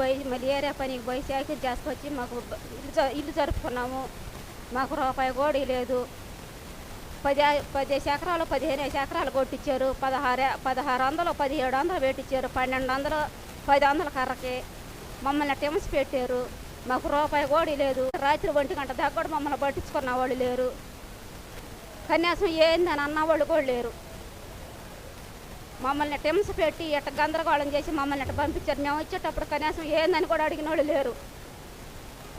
పోయి మళ్ళీ ఏరియా పనికి పోయి సైకిల్ చేసుకొచ్చి మాకు ఇల్లు ఇల్లు జరుపుకున్నాము. మాకు రూపాయి కూడా లేదు పది పదిహేను ఎకరాలు పదిహేను ఎకరాలు కొట్టించారు పదహారు పదహారు వందలు పదిహేడు వందలు పెట్టించారు పన్నెండు వందలు పది వందల కర్రకి మమ్మల్ని టిమ్స్ పెట్టారు. మాకు రూపాయి కూడా లేదు రాత్రి ఒంటి గంట దాకా కూడా మమ్మల్ని పట్టించుకున్న వాళ్ళు లేరు. కనీసం ఏందని అన్న వాళ్ళు కూడా లేరు. మమ్మల్ని టిమ్స్ పెట్టి ఇట్ట గందరగోళం చేసి మమ్మల్ని ఇట్ట పంపించారు? మేము వచ్చేటప్పుడు కనీసం ఏందని కూడా అడిగిన వాళ్ళు లేరు.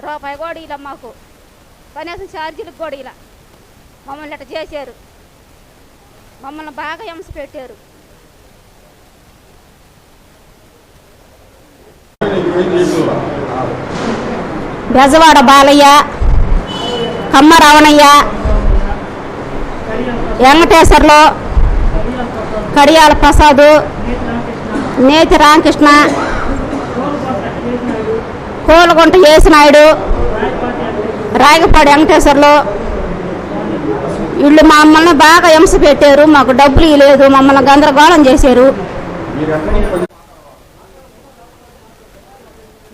రూపాయి కూడా ఇలా మాకు. కనీసం ఛార్జీలకు కూడా ఇలా మమ్మల్ని ఇట్ట చేశారు? మమ్మల్ని బాగా హింస పెట్టారు. బెజవాడ బాలయ్య కమ్మ రావణయ్య వెంకటేశ్వర్లు కడియాల ప్రసాదు నేతి రామకృష్ణ కోలగుంట యేసునాయుడు రాయగపాడు వెంకటేశ్వర్లు. వీళ్ళు మమ్మల్ని బాగా హింస పెట్టారు మాకు డబ్బులు లేదు మమ్మల్ని గందరగోళం చేశారు.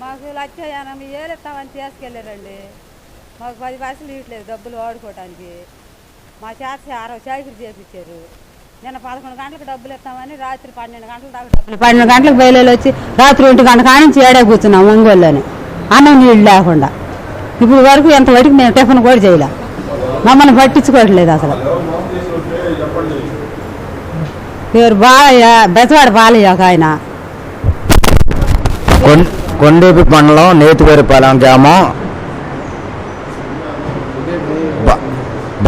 మాకు లక్ష ఎనభై వేలు ఇస్తామని తీసుకెళ్ళారండి. మాకు పది పైసలు ఇవ్వట్లేదు డబ్బులు వాడుకోవడానికి మా చేత అరవై చాకరీ చేపించారు. నిన్న పదకొండు గంటలకు డబ్బులు ఇస్తామని రాత్రి పన్నెండు గంటల దాకా డబ్బులు పన్నెండు గంటలకు బయలు వచ్చి రాత్రి ఒంటి గంట కానించి ఏడే కూర్చున్నాం ఒంగోలులోనే. అన్నం నీళ్ళు లేకుండా. ఇప్పుడు వరకు ఎంతవరకు మేము టిఫిన్ కూడా చేయలే. మమ్మల్ని పట్టించుకోవట్లేదు అసలు. పేరు బాలయ్య బెజవాడ బాలయ్య ఒక ఆయన. కొండేపి మండలం నేతివేరుపాలెం గ్రామం.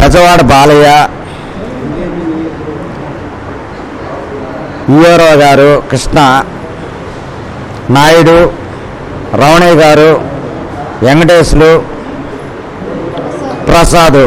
బెజవాడ బాలయ్య ఈఆర్ఓ గారు కృష్ణ నాయుడు రమణయ్య గారు వెంకటేశ్లు ప్రసాదు.